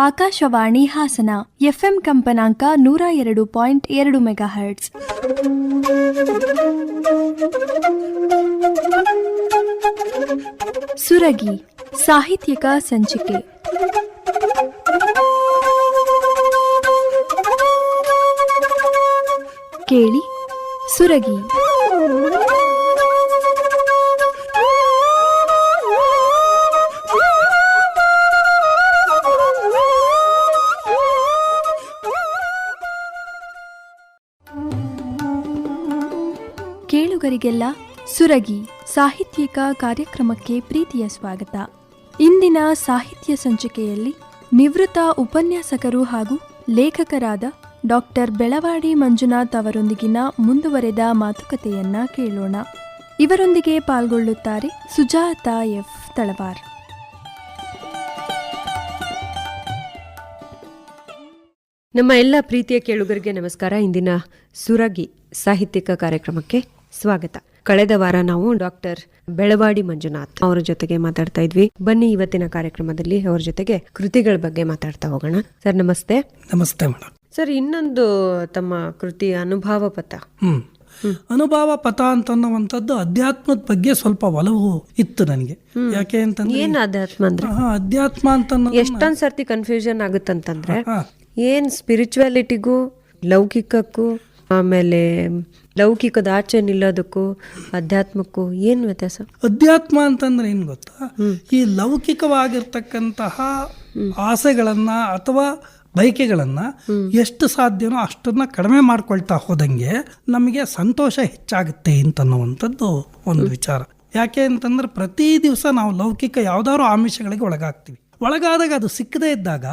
Akashvani Hassan FM ಕಂಪನಾಂಕ ನೂರ ಎರಡು ಪಾಯಿಂಟ್ ಎರಡು ಮೆಗಾ ಹರ್ಟ್ಸ್ ಸುರಗಿ, ಸಾಹಿತ್ಯಿಕ ಸಂಚಿಕೆ. ಕೇಳಿ, ಸುರಗಿ. ಕೇಳುಗರಿಗೆಲ್ಲ ಸುರಗಿ ಸಾಹಿತ್ಯಿಕ ಕಾರ್ಯಕ್ರಮಕ್ಕೆ ಪ್ರೀತಿಯ ಸ್ವಾಗತ. ಇಂದಿನ ಸಾಹಿತ್ಯ ಸಂಚಿಕೆಯಲ್ಲಿ ನಿವೃತ್ತ ಉಪನ್ಯಾಸಕರು ಹಾಗೂ ಲೇಖಕರಾದ ಡಾಕ್ಟರ್ ಬೆಳವಾಡಿ ಮಂಜುನಾಥ್ ಅವರೊಂದಿಗಿನ ಮುಂದುವರೆದ ಮಾತುಕತೆಯನ್ನ ಕೇಳೋಣ. ಇವರೊಂದಿಗೆ ಪಾಲ್ಗೊಳ್ಳುತ್ತಾರೆ ಸುಜಾತ ಎಫ್. ತಳವಾರ್. ನಮ್ಮ ಎಲ್ಲ ಪ್ರೀತಿಯ ಕೇಳುಗರಿಗೆ ನಮಸ್ಕಾರ. ಇಂದಿನ ಸುರಗಿ ಸಾಹಿತ್ಯಿಕ ಕಾರ್ಯಕ್ರಮಕ್ಕೆ ಸ್ವಾಗತ. ಕಳೆದ ವಾರ ನಾವು ಡಾಕ್ಟರ್ ಬೆಳವಾಡಿ ಮಂಜುನಾಥ್ ಅವರ ಜೊತೆಗೆ ಮಾತಾಡ್ತಾ ಇದ್ವಿ. ಬನ್ನಿ ಇವತ್ತಿನ ಕಾರ್ಯಕ್ರಮದಲ್ಲಿ ಅವರ ಜೊತೆಗೆ ಕೃತಿಗಳ ಬಗ್ಗೆ ಮಾತಾಡ್ತಾ ಹೋಗೋಣ. ಸರ್ ನಮಸ್ತೆ. ನಮಸ್ತೆ ಮೇಡಮ್ ಸರ್ ಇನ್ನೊಂದು ತಮ್ಮ ಕೃತಿ ಅನುಭವ ಪಥ. ಹ್ಮ್. ಅನುಭವ ಪಥ ಅಂತನ್ನುವಂಥದ್ದು ಅಧ್ಯಾತ್ಮದ ಬಗ್ಗೆ ಸ್ವಲ್ಪ ಒಲವು ಇತ್ತು ನನಗೆ. ಯಾಕೆ ಅಂತಂದ್ರೆ ಏನ್ ಅಧ್ಯಾತ್ಮ ಅಂದ್ರೆ? ಅಧ್ಯಾತ್ಮ ಅಂತ ಎಷ್ಟೊಂದ್ ಸರ್ತಿ ಕನ್ಫ್ಯೂಷನ್ ಆಗುತ್ತಂತಂದ್ರೆ ಏನ್ ಸ್ಪಿರಿಚುವಾಲಿಟಿಗೂ ಲೌಕಿಕಕ್ಕೂ ಆಮೇಲೆ ಲೌಕಿಕದ ಆಚೆ ನಿಲ್ಲೋದಕ್ಕೂ ಅಧ್ಯಾತ್ಮಕ್ಕೂ ಏನು ವ್ಯತ್ಯಾಸ? ಅಧ್ಯಾತ್ಮ ಅಂತಂದ್ರೆ ಏನು ಗೊತ್ತಾ? ಈ ಲೌಕಿಕವಾಗಿರ್ತಕ್ಕಂತಹ ಆಸೆಗಳನ್ನ ಅಥವಾ ಬಯಕೆಗಳನ್ನ ಎಷ್ಟು ಸಾಧ್ಯನೋ ಅಷ್ಟನ್ನ ಕಡಿಮೆ ಮಾಡ್ಕೊಳ್ತಾ ಹೋದಂಗೆ ನಮಗೆ ಸಂತೋಷ ಹೆಚ್ಚಾಗುತ್ತೆ ಅಂತನ್ನುವಂಥದ್ದು ಒಂದು ವಿಚಾರ. ಯಾಕೆ ಅಂತಂದ್ರೆ ಪ್ರತಿ ದಿವಸ ನಾವು ಲೌಕಿಕ ಯಾವ್ದಾದ್ರು ಆಮಿಷಗಳಿಗೆ ಒಳಗಾಗ್ತೀವಿ. ಒಳಗಾದಾಗ ಅದು ಸಿಕ್ಕದೇ ಇದ್ದಾಗ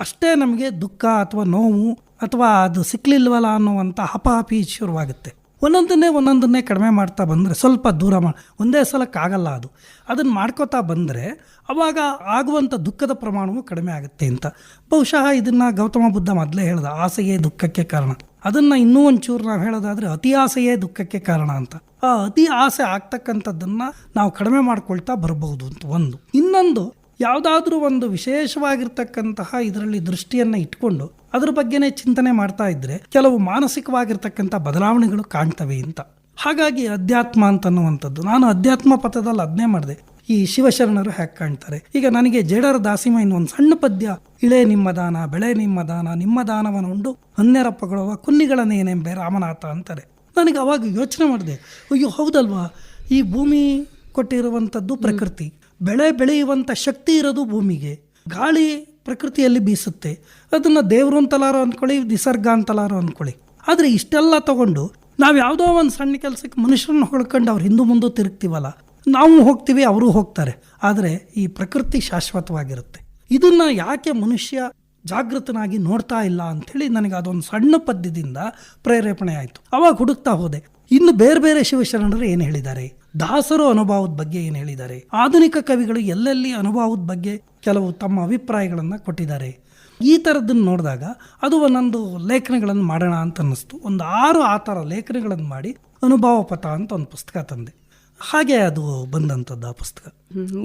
ಅಷ್ಟೇ ನಮಗೆ ದುಃಖ ಅಥವಾ ನೋವು ಅಥವಾ ಅದು ಸಿಕ್ಕಲಿಲ್ವಲ್ಲ ಅನ್ನುವಂಥ ಹಪಾಹಪಿ ಶುರುವಾಗುತ್ತೆ. ಒಂದೊಂದನ್ನೇ ಒಂದೊಂದನ್ನೇ ಕಡಿಮೆ ಮಾಡ್ತಾ ಬಂದರೆ ಸ್ವಲ್ಪ ದೂರ ಮಾ, ಒಂದೇ ಸಲಕ್ಕಾಗಲ್ಲ ಅದು. ಅದನ್ನು ಮಾಡ್ಕೋತಾ ಬಂದರೆ ಅವಾಗ ಆಗುವಂಥ ದುಃಖದ ಪ್ರಮಾಣವು ಕಡಿಮೆ ಆಗುತ್ತೆ ಅಂತ. ಬಹುಶಃ ಇದನ್ನು ಗೌತಮ ಬುದ್ಧ ಮೊದಲೇ ಹೇಳ್ದ, ಆಸೆಯೇ ದುಃಖಕ್ಕೆ ಕಾರಣ. ಅದನ್ನು ಇನ್ನೂ ಒಂಚೂರು ನಾವು ಹೇಳೋದಾದರೆ ಅತಿ ಆಸೆಯೇ ದುಃಖಕ್ಕೆ ಕಾರಣ ಅಂತ. ಆ ಅತಿ ಆಸೆ ಆಗ್ತಕ್ಕಂಥದ್ದನ್ನು ನಾವು ಕಡಿಮೆ ಮಾಡ್ಕೊಳ್ತಾ ಬರಬಹುದು ಅಂತ ಒಂದು. ಇನ್ನೊಂದು ಯಾವುದಾದ್ರೂ ಒಂದು ವಿಶೇಷವಾಗಿರ್ತಕ್ಕಂತಹ ಇದರಲ್ಲಿ ದೃಷ್ಟಿಯನ್ನು ಇಟ್ಕೊಂಡು ಅದ್ರ ಬಗ್ಗೆನೇ ಚಿಂತನೆ ಮಾಡ್ತಾ ಇದ್ರೆ ಕೆಲವು ಮಾನಸಿಕವಾಗಿರ್ತಕ್ಕಂಥ ಬದಲಾವಣೆಗಳು ಕಾಣ್ತವೆ ಅಂತ. ಹಾಗಾಗಿ ಅಧ್ಯಾತ್ಮ ಅಂತನ್ನುವಂಥದ್ದು. ನಾನು ಅಧ್ಯಾತ್ಮ ಪಥದಲ್ಲಿ ಅದನ್ನೇ ಮಾಡಿದೆ. ಈ ಶಿವಶರಣರು ಹ್ಯಾಕ್ ಕಾಣ್ತಾರೆ. ಈಗ ನನಗೆ ಜೇಡರ ದಾಸಿಮ ಇನ್ನೊಂದು ಸಣ್ಣ ಪದ್ಯ. ಇಳೆ ನಿಮ್ಮ ದಾನ, ಬೆಳೆ ನಿಮ್ಮ ದಾನ, ನಿಮ್ಮ ದಾನವನ್ನುಂಡು ಹನ್ನೆರಪ್ಪಗೊಳ್ಳುವ ಕುನ್ನಿಗಳನ್ನೇನೆಂಬೆ ರಾಮನಾಥ ಅಂತಾರೆ. ನನಗೆ ಅವಾಗ ಯೋಚನೆ ಮಾಡಿದೆ, ಅಯ್ಯೋ, ಹೌದಲ್ವಾ? ಈ ಭೂಮಿ ಕೊಟ್ಟಿರುವಂಥದ್ದು ಪ್ರಕೃತಿ. ಬೆಳೆ ಬೆಳೆಯುವಂಥ ಶಕ್ತಿ ಇರೋದು ಭೂಮಿಗೆ. ಗಾಳಿ ಪ್ರಕೃತಿಯಲ್ಲಿ ಬೀಸುತ್ತೆ. ಅದನ್ನು ದೇವರು ಅಂತಲಾರೋ ಅಂದ್ಕೊಳ್ಳಿ ನಿಸರ್ಗ ಅಂತಲಾರೋ ಅಂದ್ಕೊಳ್ಳಿ ಆದರೆ ಇಷ್ಟೆಲ್ಲ ತಗೊಂಡು ನಾವು ಯಾವುದೋ ಒಂದು ಸಣ್ಣ ಕೆಲಸಕ್ಕೆ ಮನುಷ್ಯರನ್ನ ಹೊಳ್ಕೊಂಡು ಅವ್ರು ಹಿಂದೂ ಮುಂದೆ ತಿರುಗ್ತೀವಲ್ಲ, ನಾವು ಹೋಗ್ತೀವಿ, ಅವರು ಹೋಗ್ತಾರೆ. ಆದರೆ ಈ ಪ್ರಕೃತಿ ಶಾಶ್ವತವಾಗಿರುತ್ತೆ. ಇದನ್ನು ಯಾಕೆ ಮನುಷ್ಯ ಜಾಗೃತನಾಗಿ ನೋಡ್ತಾ ಇಲ್ಲ ಅಂಥೇಳಿ ನನಗೆ ಅದೊಂದು ಸಣ್ಣ ಪದ್ಯದಿಂದ ಪ್ರೇರೇಪಣೆ ಆಯಿತು. ಅವಾಗ ಹುಡುಕ್ತಾ ಹೋದೆ. ಇನ್ನು ಬೇರೆ ಬೇರೆ ಶಿವಶರಣರು ಏನು ಹೇಳಿದ್ದಾರೆ? ದಾಸರು ಅನುಭವದ ಬಗ್ಗೆ ಏನು ಹೇಳಿದ್ದಾರೆ? ಆಧುನಿಕ ಕವಿಗಳು ಎಲ್ಲೆಲ್ಲಿ ಅನುಭವದ ಬಗ್ಗೆ ಕೆಲವು ತಮ್ಮ ಅಭಿಪ್ರಾಯಗಳನ್ನು ಕೊಟ್ಟಿದ್ದಾರೆ? ಈ ಥರದ್ದನ್ನು ನೋಡಿದಾಗ ಅದು ಒಂದೊಂದು ಲೇಖನಗಳನ್ನು ಮಾಡೋಣ ಅಂತ ಅನ್ನಿಸ್ತು. ಒಂದು ಆರು ಆ ಥರ ಲೇಖನಗಳನ್ನು ಮಾಡಿ ಅನುಭವ ಪಥ ಅಂತ ಒಂದು ಪುಸ್ತಕ ತಂದೆ. ಹಾಗೆ ಅದು ಬಂದಂಥದ್ದು ಆ ಪುಸ್ತಕ.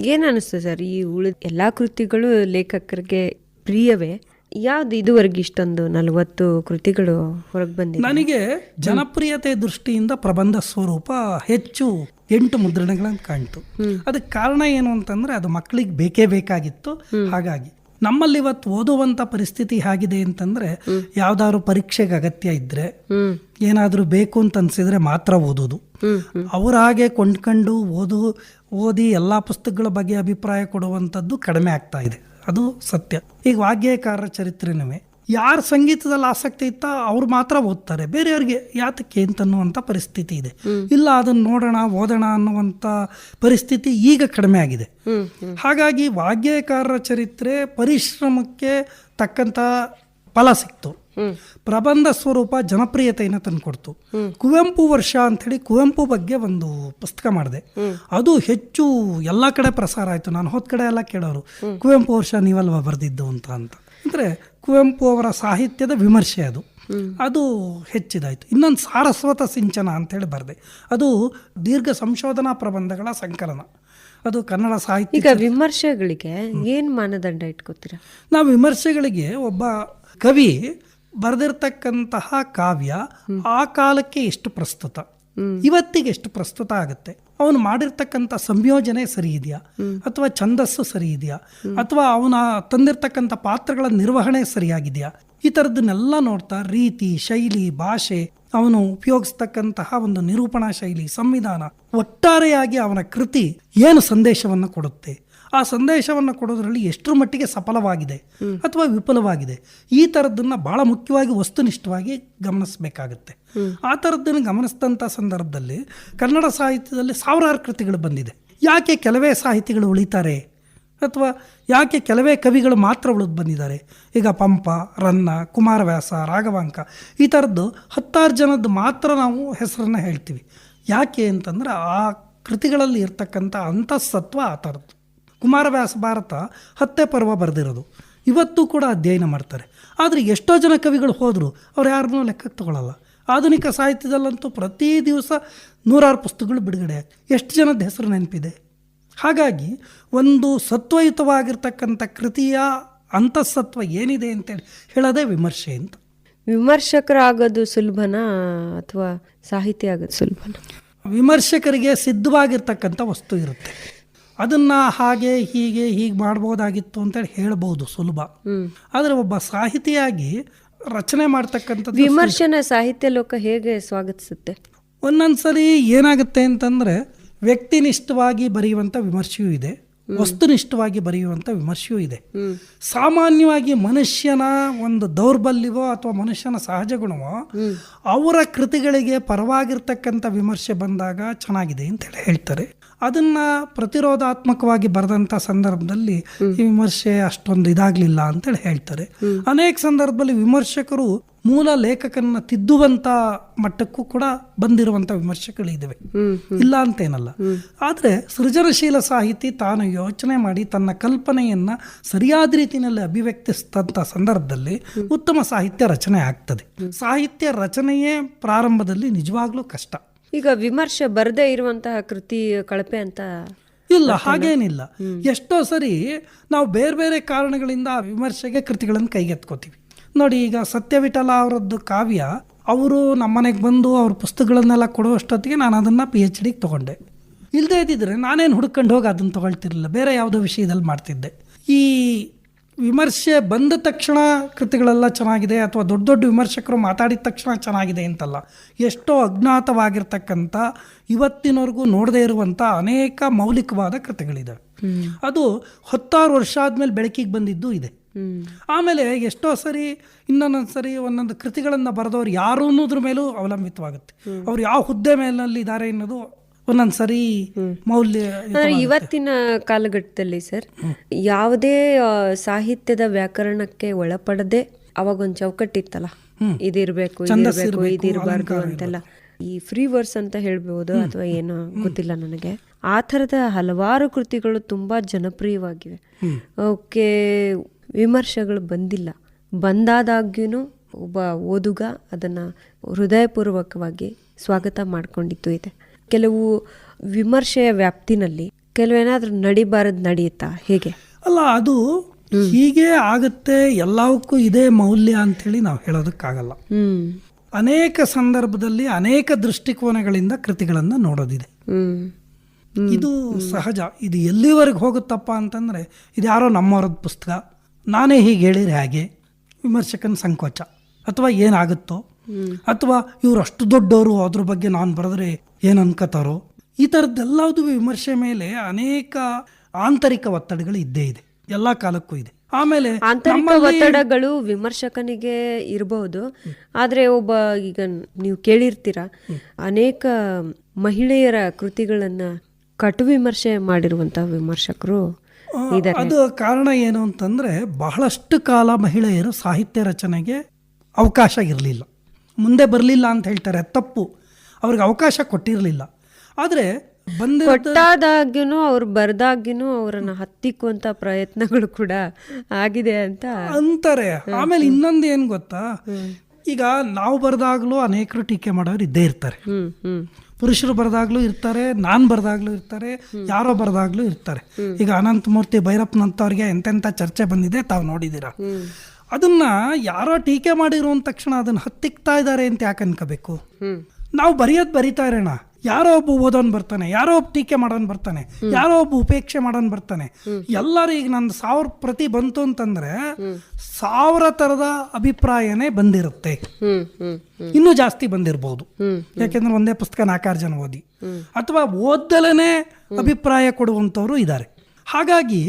ಏನು ಅನಿಸ್ತದೆ ಸರ್? ಈ ಉಳಿದ ಎಲ್ಲ ಕೃತಿಗಳು ಲೇಖಕರಿಗೆ ಪ್ರಿಯವೇ? ಯಾವ್ದು ಇದುವರೆಗೆ ಇಷ್ಟೊಂದು ನಲವತ್ತು ಕೃತಿಗಳು ಹೊರಗೆ ಬಂದಿದೆ? ನನಗೆ ಜನಪ್ರಿಯತೆ ದೃಷ್ಟಿಯಿಂದ ಪ್ರಬಂಧ ಸ್ವರೂಪ ಹೆಚ್ಚು ಎಂಟು ಮುದ್ರಣಗಳನ್ನು ಕಾಣ್ತು. ಅದಕ್ಕೆ ಕಾರಣ ಏನು ಅಂತಂದ್ರೆ ಅದು ಮಕ್ಕಳಿಗೆ ಬೇಕೇ ಬೇಕಾಗಿತ್ತು. ಹಾಗಾಗಿ ನಮ್ಮಲ್ಲಿ ಇವತ್ತು ಓದುವಂತ ಪರಿಸ್ಥಿತಿ ಹೇಗಿದೆ ಅಂತಂದ್ರೆ ಯಾವ್ದಾದ್ರು ಪರೀಕ್ಷೆಗೆ ಅಗತ್ಯ ಇದ್ರೆ ಏನಾದರೂ ಬೇಕು ಅಂತ ಅನ್ಸಿದ್ರೆ ಮಾತ್ರ ಓದೋದು. ಅವರ ಹಾಗೆ ಕೊಂಡ್ಕೊಂಡು ಓದು ಓದಿ ಎಲ್ಲ ಪುಸ್ತಕಗಳ ಬಗ್ಗೆ ಅಭಿಪ್ರಾಯ ಕೊಡುವಂಥದ್ದು ಕಡಿಮೆ ಆಗ್ತಾ ಇದೆ. ಅದು ಸತ್ಯ. ಈಗ ವಾಗ್ಯಕಾರರ ಚರಿತ್ರೆನೂ ಯಾರು ಸಂಗೀತದಲ್ಲಿ ಆಸಕ್ತಿ ಇತ್ತ ಅವ್ರು ಮಾತ್ರ ಓದ್ತಾರೆ. ಬೇರೆಯವ್ರಿಗೆ ಯಾತಕ್ಕೆ ಅಂತನ್ನುವಂಥ ಪರಿಸ್ಥಿತಿ ಇದೆ. ಇಲ್ಲ ಅದನ್ನು ನೋಡೋಣ ಓದೋಣ ಅನ್ನುವಂಥ ಪರಿಸ್ಥಿತಿ ಈಗ ಕಡಿಮೆ ಆಗಿದೆ. ಹಾಗಾಗಿ ವಾಗ್ಯಕಾರರ ಚರಿತ್ರೆ ಪರಿಶ್ರಮಕ್ಕೆ ತಕ್ಕಂಥ ಫಲ ಸಿಕ್ತು. ಪ್ರಬಂಧ ಸ್ವರೂಪ ಜನಪ್ರಿಯತೆಯನ್ನು ತಂದುಕೊಡ್ತು. ಕುವೆಂಪು ವರ್ಷ ಅಂಥೇಳಿ ಕುವೆಂಪು ಬಗ್ಗೆ ಒಂದು ಪುಸ್ತಕ ಮಾಡಿದೆ. ಅದು ಹೆಚ್ಚು ಎಲ್ಲ ಕಡೆ ಪ್ರಸಾರ ಆಯಿತು. ನಾನು ಹೋದ ಕಡೆ ಎಲ್ಲ ಕೇಳೋರು ಕುವೆಂಪು ವರ್ಷ ನೀವಲ್ವಾ ಬರೆದಿದ್ದು ಅಂತ ಅಂತ. ಅಂದರೆ ಕುವೆಂಪು ಅವರ ಸಾಹಿತ್ಯದ ವಿಮರ್ಶೆ ಅದು. ಅದು ಹೆಚ್ಚಿದಾಯಿತು. ಇನ್ನೊಂದು ಸಾರಸ್ವತ ಸಿಂಚನ ಅಂತೇಳಿ ಬರೆದೆ. ಅದು ದೀರ್ಘ ಸಂಶೋಧನಾ ಪ್ರಬಂಧಗಳ ಸಂಕಲನ. ಅದು ಕನ್ನಡ ಸಾಹಿತ್ಯ ಈಗ ವಿಮರ್ಶೆಗಳಿಗೆ ಏನು ಮಾನದಂಡ ಇಟ್ಕೋತೀರಾ? ನಾವು ವಿಮರ್ಶೆಗಳಿಗೆ ಒಬ್ಬ ಕವಿ ಬರೆದಿರ್ತಕ್ಕಂತಹ ಕಾವ್ಯ ಆ ಕಾಲಕ್ಕೆ ಎಷ್ಟು ಪ್ರಸ್ತುತ? ಇವತ್ತಿಗೆ ಎಷ್ಟು ಪ್ರಸ್ತುತ ಆಗುತ್ತೆ? ಅವನು ಮಾಡಿರ್ತಕ್ಕಂಥ ಸಂಯೋಜನೆ ಸರಿ ಇದೆಯಾ? ಅಥವಾ ಛಂದಸ್ಸು ಸರಿ ಇದೆಯಾ? ಅಥವಾ ಅವನ ತಂದಿರ್ತಕ್ಕಂಥ ಪಾತ್ರಗಳ ನಿರ್ವಹಣೆ ಸರಿಯಾಗಿದೆಯಾ? ಈ ಥರದನ್ನೆಲ್ಲ ನೋಡ್ತಾ ರೀತಿ, ಶೈಲಿ, ಭಾಷೆ ಅವನು ಉಪಯೋಗಿಸ್ತಕ್ಕಂತಹ ಒಂದು ನಿರೂಪಣಾ ಶೈಲಿ, ಸಂವಿಧಾನ ಒಟ್ಟಾರೆಯಾಗಿ ಅವನ ಕೃತಿ ಏನು ಸಂದೇಶವನ್ನು ಕೊಡುತ್ತೆ? ಆ ಸಂದೇಶವನ್ನು ಕೊಡೋದರಲ್ಲಿ ಎಷ್ಟರ ಮಟ್ಟಿಗೆ ಸಫಲವಾಗಿದೆ ಅಥವಾ ವಿಫಲವಾಗಿದೆ? ಈ ಥರದ್ದನ್ನು ಭಾಳ ಮುಖ್ಯವಾಗಿ ವಸ್ತುನಿಷ್ಠವಾಗಿ ಗಮನಿಸಬೇಕಾಗುತ್ತೆ. ಆ ಥರದ್ದನ್ನು ಗಮನಿಸಿದಂಥ ಸಂದರ್ಭದಲ್ಲಿ ಕನ್ನಡ ಸಾಹಿತ್ಯದಲ್ಲಿ ಸಾವಿರಾರು ಕೃತಿಗಳು ಬಂದಿದೆ. ಯಾಕೆ ಕೆಲವೇ ಸಾಹಿತಿಗಳು ಉಳಿತಾರೆ? ಅಥವಾ ಯಾಕೆ ಕೆಲವೇ ಕವಿಗಳು ಮಾತ್ರ ಉಳಿದು ಬಂದಿದ್ದಾರೆ? ಈಗ ಪಂಪ, ರನ್ನ, ಕುಮಾರವ್ಯಾಸ, ರಾಘವಾಂಕ ಈ ಥರದ್ದು ಹತ್ತಾರು ಜನದ್ದು ಮಾತ್ರ ನಾವು ಹೆಸರನ್ನು ಹೇಳ್ತೀವಿ. ಯಾಕೆ ಅಂತಂದ್ರೆ ಆ ಕೃತಿಗಳಲ್ಲಿ ಇರ್ತಕ್ಕಂಥ ಅಂತಃಸತ್ವ ಆ ಥರದ್ದು ಕುಮಾರವ್ಯಾಸ ಭಾರತ ಹತ್ತೆ ಪರ್ವ ಬರೆದಿರೋದು. ಇವತ್ತು ಕೂಡ ಅಧ್ಯಯನ ಮಾಡ್ತಾರೆ. ಆದರೆ ಎಷ್ಟೋ ಜನ ಕವಿಗಳು ಹೋದರು ಅವ್ರು ಯಾರನ್ನೂ ಲೆಕ್ಕಕ್ಕೆ ತಗೊಳ್ಳಲ್ಲ ಆಧುನಿಕ ಸಾಹಿತ್ಯದಲ್ಲಂತೂ ಪ್ರತಿ ದಿವಸ ನೂರಾರು ಪುಸ್ತಕಗಳು ಬಿಡುಗಡೆ ಎಷ್ಟು ಜನದ ಹೆಸರು ನೆನಪಿದೆ? ಹಾಗಾಗಿ ಒಂದು ಸತ್ವಯುತವಾಗಿರ್ತಕ್ಕಂಥ ಕೃತಿಯ ಅಂತಃಸತ್ವ ಏನಿದೆ ಅಂತೇಳಿ ಹೇಳೋದೇ ವಿಮರ್ಶೆ ಅಂತ. ವಿಮರ್ಶಕರಾಗೋದು ಸುಲಭನ ಅಥವಾ ಸಾಹಿತ್ಯ ಆಗೋದು ಸುಲಭನ? ವಿಮರ್ಶಕರಿಗೆ ಸಿದ್ಧವಾಗಿರ್ತಕ್ಕಂಥ ವಸ್ತು ಇರುತ್ತೆ. ಅದನ್ನ ಹಾಗೆ ಹೀಗೆ ಹೀಗೆ ಮಾಡ್ಬೋದಾಗಿತ್ತು ಅಂತೇಳಿ ಹೇಳ್ಬೋದು ಸುಲಭ. ಆದರೆ ಒಬ್ಬ ಸಾಹಿತಿಯಾಗಿ ರಚನೆ ಮಾಡ್ತಕ್ಕಂಥದ್ದು ವಿಮರ್ಶನ ಸಾಹಿತ್ಯ ಲೋಕ ಹೇಗೆ ಸ್ವಾಗತಿಸುತ್ತೆ? ಒಂದೊಂದ್ಸರಿ ಏನಾಗುತ್ತೆ ಅಂತಂದ್ರೆ ವ್ಯಕ್ತಿನಿಷ್ಠವಾಗಿ ಬರೆಯುವಂಥ ವಿಮರ್ಶೆಯೂ ಇದೆ ವಸ್ತುನಿಷ್ಠವಾಗಿ ಬರೆಯುವಂಥ ವಿಮರ್ಶೆಯೂ ಇದೆ. ಸಾಮಾನ್ಯವಾಗಿ ಮನುಷ್ಯನ ಒಂದು ದೌರ್ಬಲ್ಯವೋ ಅಥವಾ ಮನುಷ್ಯನ ಸಹಜ ಗುಣವೋ ಅವರ ಕೃತಿಗಳಿಗೆ ಪರವಾಗಿರ್ತಕ್ಕಂಥ ವಿಮರ್ಶೆ ಬಂದಾಗ ಚೆನ್ನಾಗಿದೆ ಅಂತೇಳಿ ಹೇಳ್ತಾರೆ. ಅದನ್ನ ಪ್ರತಿರೋಧಾತ್ಮಕವಾಗಿ ಬರೆದಂಥ ಸಂದರ್ಭದಲ್ಲಿ ಈ ವಿಮರ್ಶೆ ಅಷ್ಟೊಂದು ಇದಾಗ್ಲಿಲ್ಲ ಅಂತೇಳಿ ಹೇಳ್ತಾರೆ. ಅನೇಕ ಸಂದರ್ಭದಲ್ಲಿ ವಿಮರ್ಶಕರು ಮೂಲ ಲೇಖಕನ್ನ ತಿದ್ದುವಂತ ಮಟ್ಟಕ್ಕೂ ಕೂಡ ಬಂದಿರುವಂತ ವಿಮರ್ಶೆಗಳಿದ್ದಾವೆ ಇಲ್ಲ ಅಂತೇನಲ್ಲ. ಆದ್ರೆ ಸೃಜನಶೀಲ ಸಾಹಿತಿ ತಾನು ಯೋಚನೆ ಮಾಡಿ ತನ್ನ ಕಲ್ಪನೆಯನ್ನ ಸರಿಯಾದ ರೀತಿಯಲ್ಲಿ ಅಭಿವ್ಯಕ್ತಿಸಿದಂತ ಸಂದರ್ಭದಲ್ಲಿ ಉತ್ತಮ ಸಾಹಿತ್ಯ ರಚನೆ ಆಗ್ತದೆ. ಸಾಹಿತ್ಯ ರಚನೆಯೇ ಪ್ರಾರಂಭದಲ್ಲಿ ನಿಜವಾಗ್ಲೂ ಕಷ್ಟ. ಈಗ ವಿಮರ್ಶೆ ಬರದೇ ಇರುವಂತಹ ಕೃತಿ ಕಳಪೆ ಅಂತ ಇಲ್ಲ ಹಾಗೇನಿಲ್ಲ. ಎಷ್ಟೋ ಸರಿ ನಾವು ಬೇರೆ ಬೇರೆ ಕಾರಣಗಳಿಂದ ವಿಮರ್ಶೆಗೆ ಕೃತಿಗಳನ್ನು ಕೈಗೆತ್ಕೋತೀವಿ. ನೋಡಿ ಈಗ ಸತ್ಯವಿಠಲ ಅವರದ್ದು ಕಾವ್ಯ ಅವರು ನಮ್ಮನೆಗೆ ಬಂದು ಅವ್ರ ಪುಸ್ತಕಗಳನ್ನೆಲ್ಲ ಕೊಡುವಷ್ಟೊತ್ತಿಗೆ ನಾನು ಅದನ್ನು ಪಿ ಎಚ್ ಡಿಗೆ ತೊಗೊಂಡೆ. ಇಲ್ಲದೇ ಇದ್ದಿದ್ರೆ ನಾನೇನು ಹುಡ್ಕೊಂಡು ಹೋಗಿ ಅದನ್ನು ತೊಗೊಳ್ತಿರ್ಲಿಲ್ಲ. ಬೇರೆ ಯಾವುದೋ ವಿಷಯದಲ್ಲಿ ಮಾಡ್ತಿದ್ದೆ. ಈ ವಿಮರ್ಶೆ ಬಂದ ತಕ್ಷಣ ಕೃತಿಗಳೆಲ್ಲ ಚೆನ್ನಾಗಿದೆ ಅಥವಾ ದೊಡ್ಡ ದೊಡ್ಡ ವಿಮರ್ಶಕರು ಮಾತಾಡಿದ ತಕ್ಷಣ ಚೆನ್ನಾಗಿದೆ ಅಂತಲ್ಲ. ಎಷ್ಟೋ ಅಜ್ಞಾತವಾಗಿರ್ತಕ್ಕಂಥ ಇವತ್ತಿನವರೆಗೂ ನೋಡದೇ ಇರುವಂಥ ಅನೇಕ ಮೌಲಿಕವಾದ ಕೃತಿಗಳಿದೆ. ಅದು ಹತ್ತಾರು ವರ್ಷ ಆದಮೇಲೆ ಬೆಳಕಿಗೆ ಬಂದಿದ್ದು ಇದೆ. ಆಮೇಲೆ ಎಷ್ಟೋ ಸರಿ ಇನ್ನೊಂದೊಂದು ಸರಿ ಒಂದೊಂದು ಕೃತಿಗಳನ್ನು ಬರೆದವ್ರು ಯಾರು ಅನ್ನೋದ್ರ ಮೇಲೂ ಅವಲಂಬಿತವಾಗುತ್ತೆ. ಅವ್ರು ಯಾವ ಹುದ್ದೆ ಮೇಲಿನಲ್ಲಿ ಇದ್ದಾರೆ ಅನ್ನೋದು ಒಂದೊಂದು ಸರಿ ಮೌಲ್ಯ ಇವತ್ತಿನ ಕಾಲಘಟ್ಟದಲ್ಲಿ ಸರ್ ಯಾವುದೇ ಸಾಹಿತ್ಯದ ವ್ಯಾಕರಣಕ್ಕೆ ಒಳಪಡದೆ ಅವಾಗ ಒಂದು ಚೌಕಟ್ಟಿತ್ತಲ್ಲ ಇದಿರ್ಬೇಕು ಇದಿರ್ಬೇಕು ಇದಿರಬಾರ್ದು ಅಂತೆಲ್ಲ. ಈ ಫ್ರೀ ವರ್ಸ್ ಅಂತ ಹೇಳ್ಬೋದು ಅಥವಾ ಏನೋ ಗೊತ್ತಿಲ್ಲ ನನಗೆ. ಆ ಥರದ ಹಲವಾರು ಕೃತಿಗಳು ತುಂಬಾ ಜನಪ್ರಿಯವಾಗಿವೆ. ಅವಕ್ಕೆ ವಿಮರ್ಶೆಗಳು ಬಂದಿಲ್ಲ. ಬಂದಾದಾಗ್ಯೂ ಒಬ್ಬ ಓದುಗ ಅದನ್ನ ಹೃದಯಪೂರ್ವಕವಾಗಿ ಸ್ವಾಗತ ಮಾಡ್ಕೊಂಡಿದ್ದು ಇದೆ. ಕೆಲವು ವಿಮರ್ಶೆಯ ವ್ಯಾಪ್ತಿನಲ್ಲಿ ಕೆಲವೇನಾದ್ರೂ ನಡಿಬಾರದು ನಡೆಯುತ್ತಾ? ಹೇಗೆ? ಅಲ್ಲ ಅದು ಹೀಗೆ ಆಗುತ್ತೆ ಎಲ್ಲವಕ್ಕೂ ಇದೇ ಮೌಲ್ಯ ಅಂತೇಳಿ ನಾವು ಹೇಳೋದಕ್ಕಾಗಲ್ಲ. ಅನೇಕ ಸಂದರ್ಭದಲ್ಲಿ ಅನೇಕ ದೃಷ್ಟಿಕೋನಗಳಿಂದ ಕೃತಿಗಳನ್ನು ನೋಡೋದಿದೆ. ಇದು ಸಹಜ. ಇದು ಎಲ್ಲಿವರೆಗೆ ಹೋಗುತ್ತಪ್ಪ ಅಂತಂದ್ರೆ ಇದು ಯಾರೋ ನಮ್ಮವರದ ಪುಸ್ತಕ. ನಾನೇ ಹೀಗೆ ಹೇಳಿದ್ರೆ ಹಾಗೆ? ವಿಮರ್ಶಕನ ಸಂಕೋಚ. ಅಥವಾ ಏನಾಗುತ್ತೋ? ಅಥವಾ ಇವ್ರು ಅಷ್ಟು ದೊಡ್ಡವರು ಅದ್ರ ಬಗ್ಗೆ ನಾನು ಬರೆದ್ರೆ ಏನು ಅನ್ಕೋತಾರೋ ಈ ಥರದ್ದೆಲ್ಲದು ವಿಮರ್ಶೆ ಮೇಲೆ ಅನೇಕ ಆಂತರಿಕ ಒತ್ತಡಗಳು ಇದ್ದೇ ಇದೆ. ಎಲ್ಲ ಕಾಲಕ್ಕೂ ಇದೆ. ಆಮೇಲೆ ಆಂತರಿಕ ಒತ್ತಡಗಳು ವಿಮರ್ಶಕನಿಗೆ ಇರಬಹುದು ಆದ್ರೆ ಒಬ್ಬ ಈಗ ನೀವು ಕೇಳಿರ್ತೀರಾ ಅನೇಕ ಮಹಿಳೆಯರ ಕೃತಿಗಳನ್ನ ಕಟು ವಿಮರ್ಶೆ ಮಾಡಿರುವಂತ ವಿಮರ್ಶಕರು ಅದು ಕಾರಣ ಏನು ಅಂತಂದ್ರೆ ಬಹಳಷ್ಟು ಕಾಲ ಮಹಿಳೆಯರು ಸಾಹಿತ್ಯ ರಚನೆಗೆ ಅವಕಾಶ ಇರಲಿಲ್ಲ. ಮುಂದೆ ಬರಲಿಲ್ಲ ಅಂತ ಹೇಳ್ತಾರೆ. ತಪ್ಪು. ಅವ್ರಿಗೆ ಅವಕಾಶ ಕೊಟ್ಟಿರಲಿಲ್ಲ. ಆದರೆ ಬಂದ ಕೊಟ್ಟಾದಾಗ್ಯೂ ಅವ್ರು ಬರ್ದಾಗ್ಯೂ ಅವರನ್ನ ಹತ್ತಿಕ್ಕುವಂಥ ಪ್ರಯತ್ನಗಳು ಕೂಡ ಆಗಿದೆ ಅಂತ ಅಂತಾರೆ. ಆಮೇಲೆ ಇನ್ನೊಂದು ಏನು ಗೊತ್ತಾ? ಈಗ ನಾವು ಬರೆದಾಗಲೂ ಅನೇಕರು ಟೀಕೆ ಮಾಡೋರು ಇದ್ದೇ ಇರ್ತಾರೆ. ಪುರುಷರು ಬರೆದಾಗ್ಲೂ ಇರ್ತಾರೆ ನಾನು ಬರೆದಾಗ್ಲೂ ಇರ್ತಾರೆ ಯಾರೋ ಬರೆದಾಗ್ಲೂ ಇರ್ತಾರೆ. ಈಗ ಅನಂತಮೂರ್ತಿ ಭೈರಪ್ಪನಂತವ್ರಿಗೆ ಎಂತೆಂಥ ಚರ್ಚೆ ಬಂದಿದೆ ತಾವು ನೋಡಿದ್ದೀರಾ? ಅದನ್ನ ಯಾರೋ ಟೀಕೆ ಮಾಡಿರೋ ಅಂದ ತಕ್ಷಣ ಅದನ್ನ ಹತ್ತಿಕ್ತಾ ಇದ್ದಾರೆ ಅಂತ ಯಾಕೆ ಅನ್ಕೋಬೇಕು? ನಾವು ಬರೆಯೋದು ಬರಿತಾ ಇರೋಣ. ಯಾರೋ ಒಬ್ಬ ಓದೋನ್ ಬರ್ತಾನೆ ಯಾರೋ ಒಬ್ಬ ಟೀಕೆ ಮಾಡೋನ್ ಬರ್ತಾನೆ ಯಾರೋ ಒಬ್ಬ ಉಪೇಕ್ಷೆ ಮಾಡೋನ್ ಬರ್ತಾನೆ. ಎಲ್ಲರೂ ಈಗ ನನ್ನ ಸಾವಿರ ಪ್ರತಿ ಬಂತು ಅಂತಂದ್ರೆ ಸಾವಿರ ತರದ ಅಭಿಪ್ರಾಯನೇ ಬಂದಿರುತ್ತೆ. ಇನ್ನೂ ಜಾಸ್ತಿ ಬಂದಿರಬಹುದು ಯಾಕೆಂದ್ರೆ ಒಂದೇ ಪುಸ್ತಕ ನಾಲ್ಕಾರು ಜನ ಓದಿ ಅಥವಾ ಓದ್ದಲೇ ಅಭಿಪ್ರಾಯ ಕೊಡುವಂಥವ್ರು ಇದ್ದಾರೆ. ಹಾಗಾಗಿ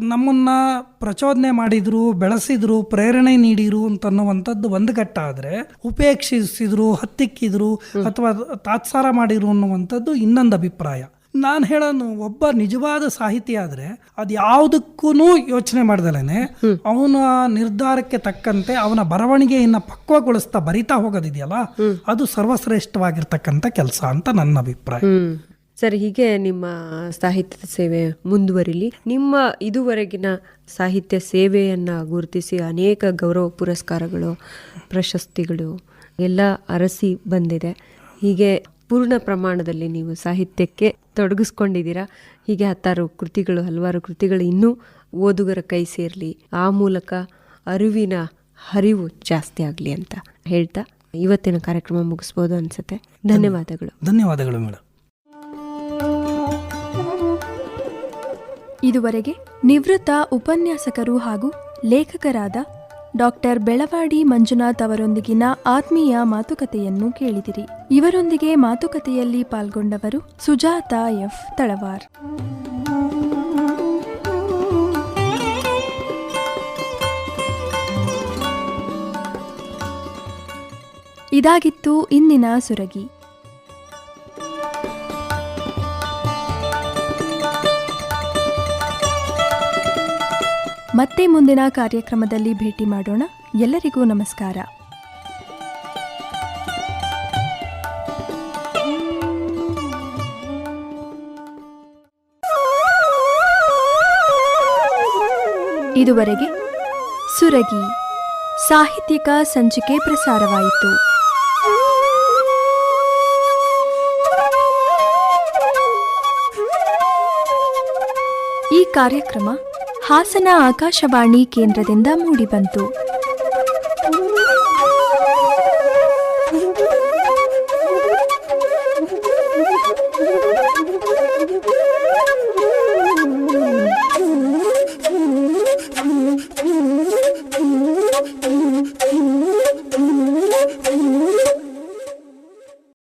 ನಮ್ಮನ್ನ ಪ್ರಚೋದನೆ ಮಾಡಿದ್ರು ಬೆಳೆಸಿದ್ರು ಪ್ರೇರಣೆ ನೀಡಿರು ಅಂತನ್ನುವಂಥದ್ದು ಒಂದು ಘಟ್ಟ ಆದರೆ ಉಪೇಕ್ಷಿಸಿದ್ರು ಹತ್ತಿಕ್ಕಿದ್ರು ಅಥವಾ ತಾತ್ಸಾರ ಮಾಡಿದ್ರು ಅನ್ನುವಂಥದ್ದು ಇನ್ನೊಂದು ಅಭಿಪ್ರಾಯ. ನಾನು ಹೇಳೋನು ಒಬ್ಬ ನಿಜವಾದ ಸಾಹಿತಿ ಆದರೆ ಅದು ಯಾವುದಕ್ಕೂ ಯೋಚನೆ ಮಾಡ್ದಲೇನೆ ಅವನ ನಿರ್ಧಾರಕ್ಕೆ ತಕ್ಕಂತೆ ಅವನ ಬರವಣಿಗೆಯನ್ನ ಪಕ್ವಗೊಳಿಸ್ತಾ ಬರಿತಾ ಹೋಗೋದಿದೆಯಲ್ಲ ಅದು ಸರ್ವಶ್ರೇಷ್ಠವಾಗಿರ್ತಕ್ಕಂಥ ಕೆಲಸ ಅಂತ ನನ್ನ ಅಭಿಪ್ರಾಯ. ಸರಿ, ಹೀಗೆ ನಿಮ್ಮ ಸಾಹಿತ್ಯದ ಸೇವೆ ಮುಂದುವರಿಲಿ. ನಿಮ್ಮ ಇದುವರೆಗಿನ ಸಾಹಿತ್ಯ ಸೇವೆಯನ್ನು ಗುರುತಿಸಿ ಅನೇಕ ಗೌರವ ಪುರಸ್ಕಾರಗಳು, ಪ್ರಶಸ್ತಿಗಳು ಎಲ್ಲ ಅರಸಿ ಬಂದಿದೆ. ಹೀಗೆ ಪೂರ್ಣ ಪ್ರಮಾಣದಲ್ಲಿ ನೀವು ಸಾಹಿತ್ಯಕ್ಕೆ ತೊಡಗಿಸ್ಕೊಂಡಿದ್ದೀರಾ? ಹೀಗೆ ಹತ್ತಾರು ಕೃತಿಗಳು, ಹಲವಾರು ಕೃತಿಗಳು ಇನ್ನೂ ಓದುಗರ ಕೈ ಸೇರಲಿ. ಆ ಮೂಲಕ ಅರಿವಿನ ಹರಿವು ಜಾಸ್ತಿ ಆಗಲಿ ಅಂತ ಹೇಳ್ತಾ ಇವತ್ತಿನ ಕಾರ್ಯಕ್ರಮ ಮುಗಿಸ್ಬೋದು ಅನ್ಸುತ್ತೆ. ಧನ್ಯವಾದಗಳು. ಧನ್ಯವಾದಗಳು ಮೇಡಮ್ ಇದುವರೆಗೆ ನಿವೃತ್ತ ಉಪನ್ಯಾಸಕರು ಹಾಗೂ ಲೇಖಕರಾದ ಡಾಕ್ಟರ್ ಬೆಳವಾಡಿ ಮಂಜುನಾಥ್ ಅವರೊಂದಿಗಿನ ಆತ್ಮೀಯ ಮಾತುಕತೆಯನ್ನು ಕೇಳಿದಿರಿ. ಇವರೊಂದಿಗೆ ಮಾತುಕತೆಯಲ್ಲಿ ಪಾಲ್ಗೊಂಡವರು ಸುಜಾತ ಎಫ್. ತಳವಾರ್. ಇದಾಗಿತ್ತು ಇಂದಿನ ಸುರಗಿ. ಮತ್ತೆ ಮುಂದಿನ ಕಾರ್ಯಕ್ರಮದಲ್ಲಿ ಭೇಟಿ ಮಾಡೋಣ. ಎಲ್ಲರಿಗೂ ನಮಸ್ಕಾರ. ಇದುವರೆಗೆ ಸುರಗಿ ಸಾಹಿತ್ಯಿಕ ಸಂಚಿಕೆ ಪ್ರಸಾರವಾಯಿತು. ಈ ಕಾರ್ಯಕ್ರಮ ಹಾಸನ ಆಕಾಶವಾಣಿ ಕೇಂದ್ರದಿಂದ ಮೂಡಿಬಂತು.